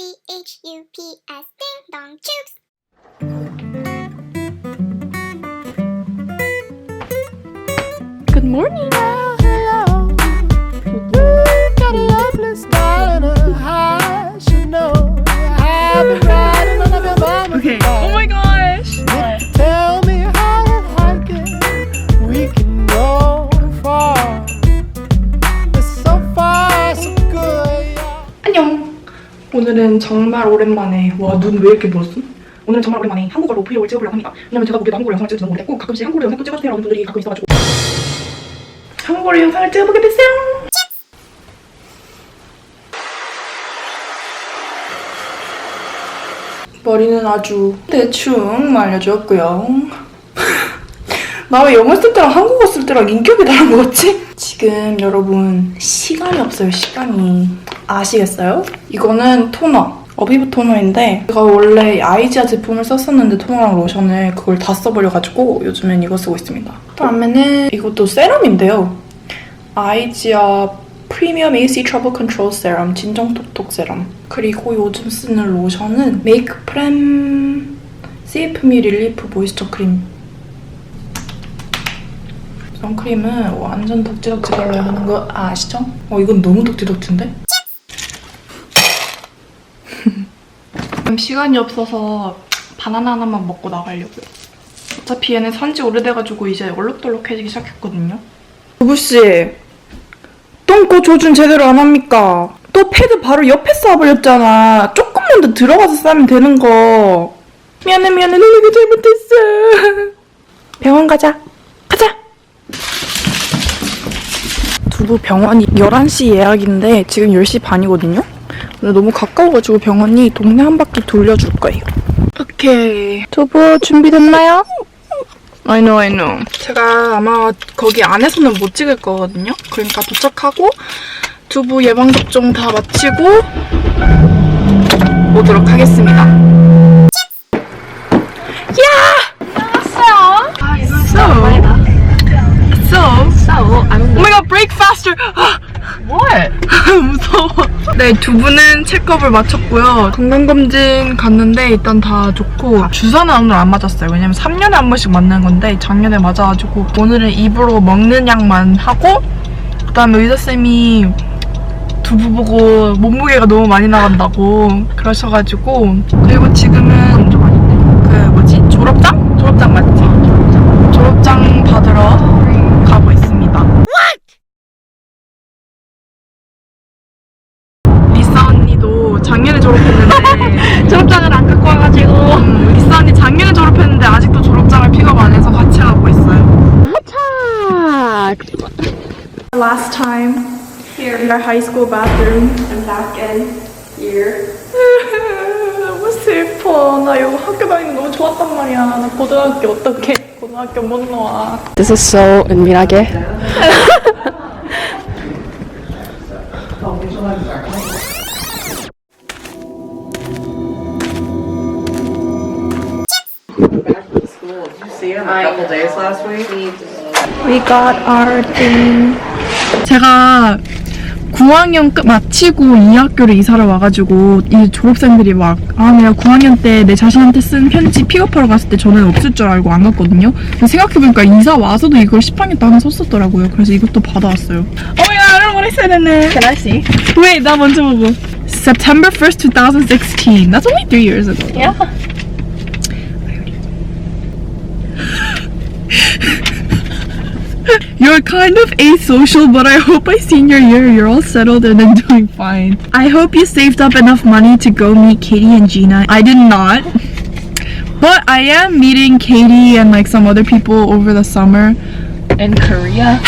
C H U P S Ding Dong Chooks. Good morning. Hello. You got a lovely style and a high. Should know. I've been riding on your mama's Okay. Oh my gosh. If tell me how to like it, we can go far. It's so far, so good. 안녕. 오늘은 정말 오랜만에 와 눈 왜 이렇게 부었음? 오늘은 정말 오랜만에 한국어로 브이로그를 찍어보려고 합니다. 왜냐면 제가 보기에도 한국어 영상을 찍을지 너무 오래됐고 가끔씩 한국어 영상 또 찍어주세요 라는 분들이 가끔 있어가지고 한국어로 영상을 찍어보게 됐어요. 머리는 아주 대충 말려줬고요. 나왜 영어 쓸 때랑 한국어 쓸 때랑 인격이 다른 것 같지? 지금 여러분 시간이 없어요 시간이. 아시겠어요? 이거는 토너. 어비브 토너인데 제가 원래 아이지아 제품을 썼었는데 토너랑 로션을 그걸 다 써버려가지고 요즘엔 이거 쓰고 있습니다. 다음에는 이것도 세럼인데요. 아이지아 프리미엄 AC 트러블 컨트롤 세럼 진정 톡톡 세럼. 그리고 요즘 쓰는 로션은 메이크 프렘 CF미 릴리프 모이스처 크림 선크림은 완전 덕지덕지 발라야 하는 거 아시죠? 어 이건 너무 덕지덕지인데? 지금 시간이 없어서 바나나 하나만 먹고 나가려고요. 어차피 얘는 산지 오래돼가지고 이제 얼룩덜룩해지기 시작했거든요. 누구씨, 똥꼬 조준 제대로 안 합니까? 또 패드 바로 옆에 쏴버렸잖아. 조금만 더 들어가서 싸면 되는 거. 미안해 미안해 릴리가 잘못했어. 병원. 가자. 두부 병원이 11시 예약인데 지금 10시 반이거든요? 근데 너무 가까워가지고 병원이 동네 한 바퀴 돌려줄 거예요. 오케이. 두부 준비됐나요? I know, I know. 제가 아마 거기 안에서는 못 찍을 거거든요? 그러니까 도착하고 두부 예방접종 다 마치고 오도록 하겠습니다. So, oh god, break faster! what? 무서워. 네, 두 분은 체크업을 마쳤고요. 건강검진 갔는데 일단 다 좋고 주사는 오늘 안 맞았어요. 왜냐면 3년에 한 번씩 맞는 건데 작년에 맞아가지고 오늘은 입으로 먹는 약만 하고 그 다음에 의사쌤이 두부 보고 몸무게가 너무 많이 나간다고 그러셔가지고 그리고 지금은 그 뭐지 졸업장? 졸업장 맞지? Last time here in our high school bathroom and back in here. 너무 슬퍼. 나 이거 학교 다니는 거 너무 좋았단 말이야. 나 고등학교 어떡해. 고등학교 못 나와. This is so 은밀하게. see him a couple days last week. We got our thing. 제가 9학년 끝 마치고 이 학교를 이사를 와가지고 이 졸업생들이 막 아 내가 9학년 때 내 자신한테 쓴 편지 픽업하러 갔을 때 저는 없을 줄 알고 안 갔거든요. 근데 생각해보니까 이사 와서도 이걸 10학년 때 하나 썼었더라고요. 그래서 이것도 받아왔어요. Oh god, I don't want to say that name. Can I see? Wait, 나 먼저 보고. September 1st, 2016. That's only three years ago. Yeah. You're kind of asocial, but I hope by senior year you're all settled and then doing fine. I hope you saved up enough money to go meet Katie and Gina. I did not. But I am meeting Katie and like some other people over the summer. In Korea.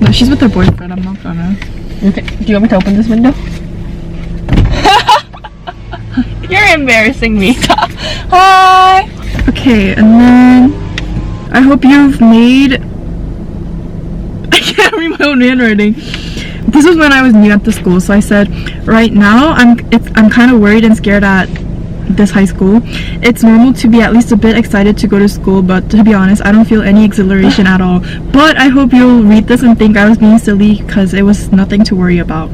No, she's with her boyfriend. I'm not gonna. Okay. Do you want me to open this window? You're embarrassing me. Hi! Okay, and then I hope you've made. I can't read my own handwriting. This was when I was new at the school, so I said, right now I'm it's, I'm kind of worried and scared at this high school. It's normal to be at least a bit excited to go to school, but to be honest, I don't feel any exhilaration at all. But I hope you'll read this and think I was being silly because it was nothing to worry about.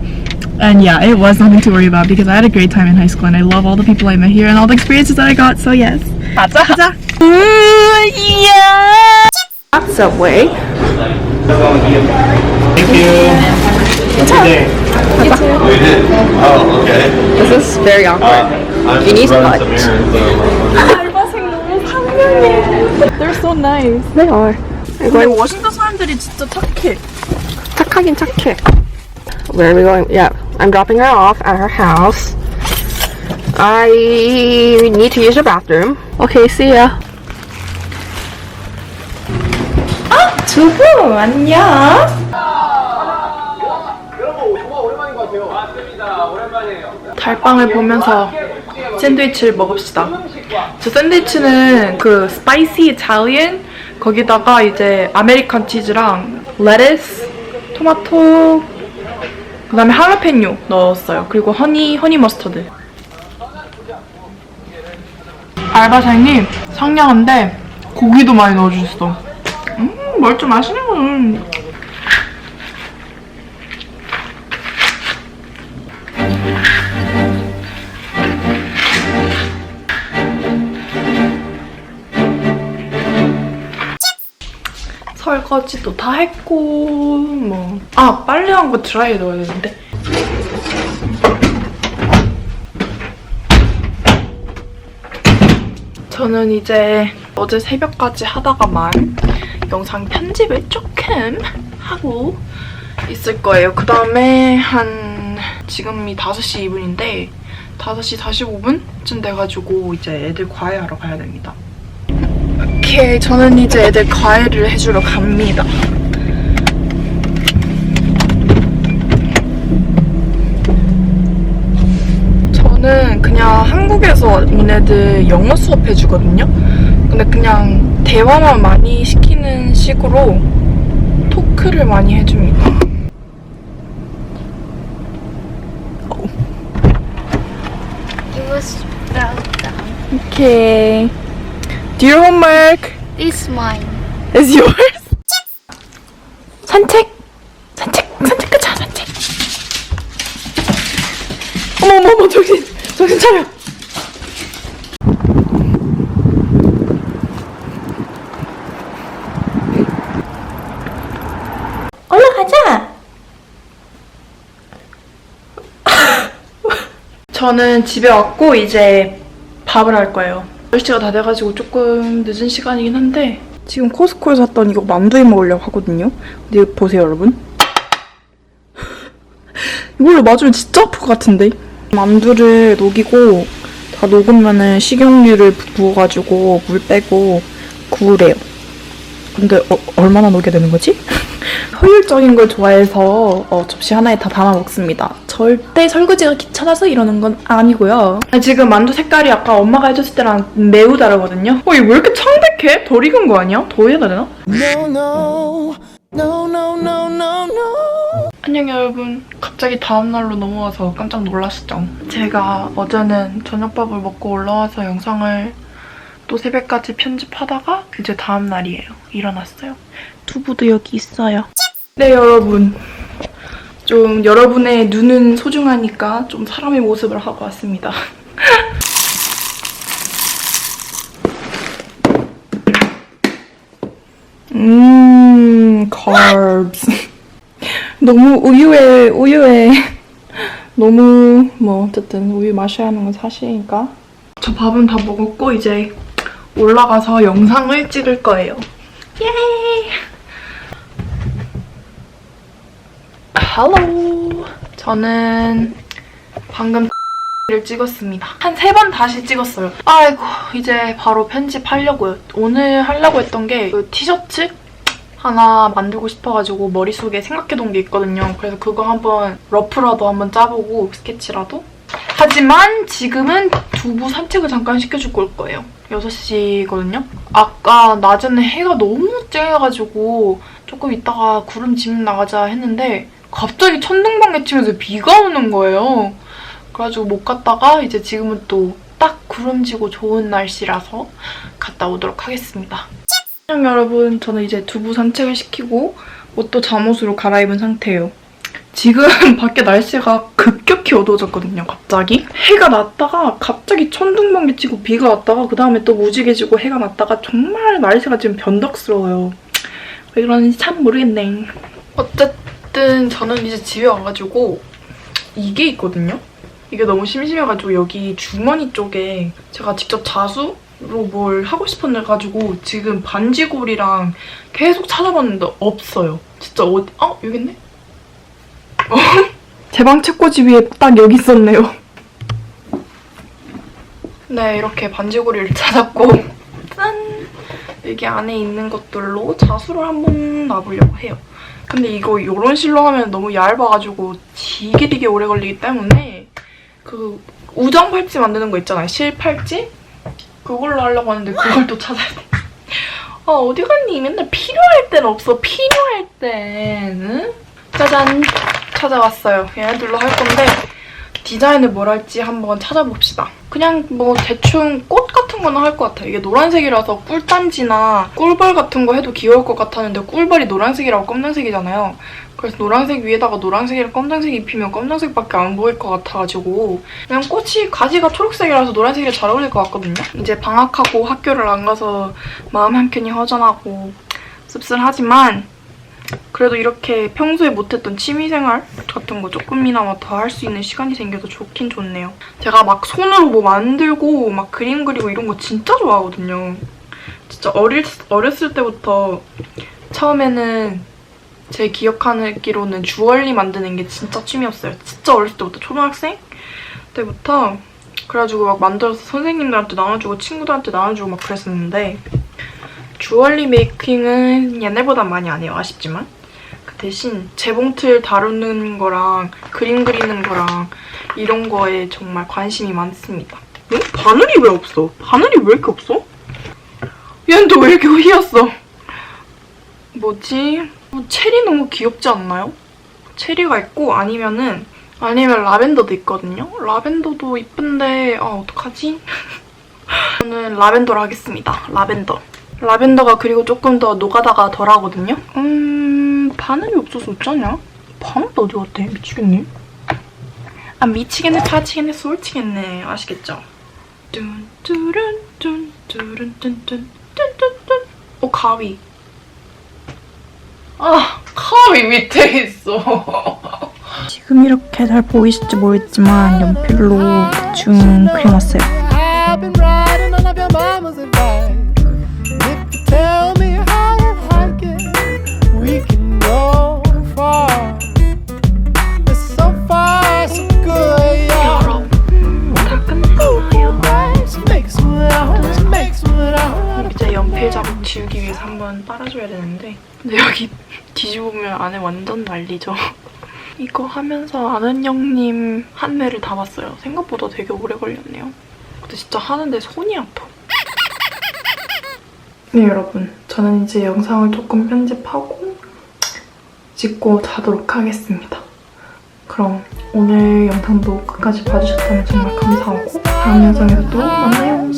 And yeah, it was nothing to worry about because I had a great time in high school and I love all the people I met here and all the experiences that I got. So yes. 가자. 가자. yeah. Subway. Thank you. Oh, okay. This is very awkward. I'm You need just running to some watch. errands, so. They're so nice. They are. 근데 워싱턴 사람들이 진짜 착해. 착하긴 착해. Where are we going? Yeah, I'm dropping her off at her house. I need to use the bathroom. Okay, see ya. 두부 안녕. 달빵을 보면서 샌드위치를 먹읍시다. 저 샌드위치는 그 스파이시 이탈리안 거기다가 이제 아메리칸 치즈랑 레타스, 토마토 그 다음에 할라페뇨 넣었어요. 그리고 허니 허니 머스터드. 알바생님 상냥한데 고기도 많이 넣어주셨어. 음, 뭘좀 맛있는 설거지도 다 했고 뭐. 아 빨래 한 거 드라이에 넣어야 되는데. 저는 이제 어제 새벽까지 하다가만 영상 편집을 조금 하고 있을 거예요. 그 다음에 한 지금이 5시 2분인데 5시 45분쯤 돼가지고 이제 애들 과외하러 가야 됩니다. 오케이, 저는 이제 애들 과외를 해주러 갑니다. 저는 그냥 한국에서 온 애들 영어 수업 해주거든요. 근데 그냥 대화만 많이 시키는 식으로 토크를 많이 해줍니다. Okay. Do your homework It's mine. is yours. 산책, 산책, 산책 가자 산책. 어머 어머 어머 정신 정신 차려. 저는 집에 왔고 이제 밥을 할 거예요. 10시가 다 돼가지고 조금 늦은 시간이긴 한데 지금 코스코에서 샀던 이거 만두에 먹으려고 하거든요. 근데 보세요 여러분. 이걸로 맞으면 진짜 아플 것 같은데. 만두를 녹이고 다 녹으면은 식용유를 부- 부어가지고 물 빼고 구우래요. 근데 어, 얼마나 녹여야 되는 거지? 효율적인 걸 좋아해서 어, 접시 하나에 다 담아 먹습니다. 절대 설거지가 귀찮아서 이러는 건 아니고요. 지금 만두 색깔이 아까 엄마가 해줬을 때랑 매우 다르거든요. 어, 이거 왜 이렇게 창백해? 덜 익은 거 아니야? 더 해야 되나? No, no, no, no, no, no, no. 안녕 여러분. 갑자기 다음날로 넘어와서 깜짝 놀랐죠. 제가 어제는 저녁밥을 먹고 올라와서 영상을 또 새벽까지 편집하다가 이제 다음 날이에요. 일어났어요. 두부도 여기 있어요. 네 여러분. 좀 여러분의 눈은 소중하니까 좀 사람의 모습을 하고 왔습니다. 음, carbs. 너무 우유에 우유에 너무 뭐 어쨌든 우유 마셔야 하는 건 사실이니까 저 밥은 다 먹었고 이제 올라가서 영상을 찍을 거예요. 예! 헬로. 저는 방금 를 찍었습니다. 한 세 번 다시 찍었어요. 아이고 이제 바로 편집하려고요. 오늘 하려고 했던 게 그 티셔츠 하나 만들고 싶어가지고 머릿속에 생각해둔 게 있거든요. 그래서 그거 한번 러프라도 한번 짜보고 스케치라도. 하지만 지금은 두부 산책을 잠깐 시켜줄 걸 거예요. 6시거든요. 아까 낮에는 해가 너무 쨍해가지고 조금 있다가 구름 집 나가자 했는데 갑자기 천둥번개 치면서 비가 오는 거예요. 그래가지고 못 갔다가 이제 지금은 또 딱 구름 지고 좋은 날씨라서 갔다 오도록 하겠습니다. 여러분 저는 이제 두부 산책을 시키고 옷도 잠옷으로 갈아입은 상태예요 지금 밖에 날씨가 급격히 어두워졌거든요, 갑자기. 해가 났다가 갑자기 천둥번개 치고 비가 왔다가 그 다음에 또 무지개 지고 해가 났다가 정말 날씨가 지금 변덕스러워요. 왜 그런지 참 모르겠네. 어쨌든 저는 이제 집에 와가지고 이게 있거든요? 이게 너무 심심해가지고 여기 주머니 쪽에 제가 직접 자수 로 뭘 하고 싶었는데 가지고 지금 반지골이랑 계속 찾아봤는데 없어요. 진짜 어디, 어? 여기 있네? 제 방 책꽂이 위에 딱 여기 있었네요. 네, 이렇게 반지고리를 찾았고 짠! 여기 안에 있는 것들로 자수를 한번 놔보려고 해요. 근데 이거 이런 실로 하면 너무 얇아가지고 되게 되게 오래 걸리기 때문에 그 우정 팔찌 만드는 거 있잖아요. 실 팔찌? 그걸로 하려고 하는데 그걸 또 찾아야 돼. 아 어디 갔니? 맨날 필요할 땐 없어. 필요할 땐. 짜잔! 찾아왔어요. 얘네들로 할 건데 디자인을 뭘 할지 한번 찾아봅시다. 그냥 뭐 대충 꽃 같은 거는 할것 같아요. 이게 노란색이라서 꿀단지나 꿀벌 같은 거 해도 귀여울 것 같았는데 꿀벌이 노란색이라고 검정색이잖아요. 그래서 노란색 위에다가 노란색이랑 검정색 입히면 검정색밖에 안 보일 것 같아가지고 그냥 꽃이 가지가 초록색이라서 노란색이 잘 어울릴 것 같거든요. 이제 방학하고 학교를 안 가서 마음 한켠이 허전하고 씁쓸하지만 그래도 이렇게 평소에 못했던 취미생활 같은 거 조금이나마 더 할 수 있는 시간이 생겨서 좋긴 좋네요. 제가 막 손으로 뭐 만들고 막 그림 그리고 이런 거 진짜 좋아하거든요. 진짜 어릴, 어렸을 때부터 처음에는 제 기억하기로는 주얼리 만드는 게 진짜 취미였어요. 진짜 어렸을 때부터 초등학생 때부터 그래가지고 막 만들어서 선생님들한테 나눠주고 친구들한테 나눠주고 막 그랬었는데 주얼리 메이킹은 옛날보다 많이 안 해요. 아쉽지만. 그 대신 재봉틀 다루는 거랑 그림 그리는 거랑 이런 거에 정말 관심이 많습니다. 응? 바늘이 왜 없어? 바늘이 왜 이렇게 없어? 얘는 또 왜 이렇게 휘었어? 뭐지? 어, 체리 너무 귀엽지 않나요? 체리가 있고 아니면은 아니면 라벤더도 있거든요? 라벤더도 이쁜데 아 어떡하지? 저는 라벤더로 하겠습니다. 라벤더. 라벤더가 그리고 조금 더 노가다가 덜하거든요? 음... 바늘이 없어서 어쩌냐? 바늘도 어디 갔대? 미치겠네. 아 미치겠네, 파치겠네, 솔치겠네. 아시겠죠? 뚠뚜룬 뚠뚜룬 뚠뚠 뚠뚠뚠 어, 가위. 아, 가위 밑에 있어. 지금 이렇게 잘 보이실지 모르겠지만 연필로 대충 그려놨어요. 나는 완전 난리죠. 이거 하면서 아는형님 한 매를 다 봤어요. 생각보다 되게 오래 걸렸네요. 근데 진짜 하는데 손이 아파. 네 여러분 저는 이제 영상을 조금 편집하고 찍고 자도록 하겠습니다. 그럼 오늘 영상도 끝까지 봐주셨다면 정말 감사하고 다음 영상에서 또 만나요. 안녕!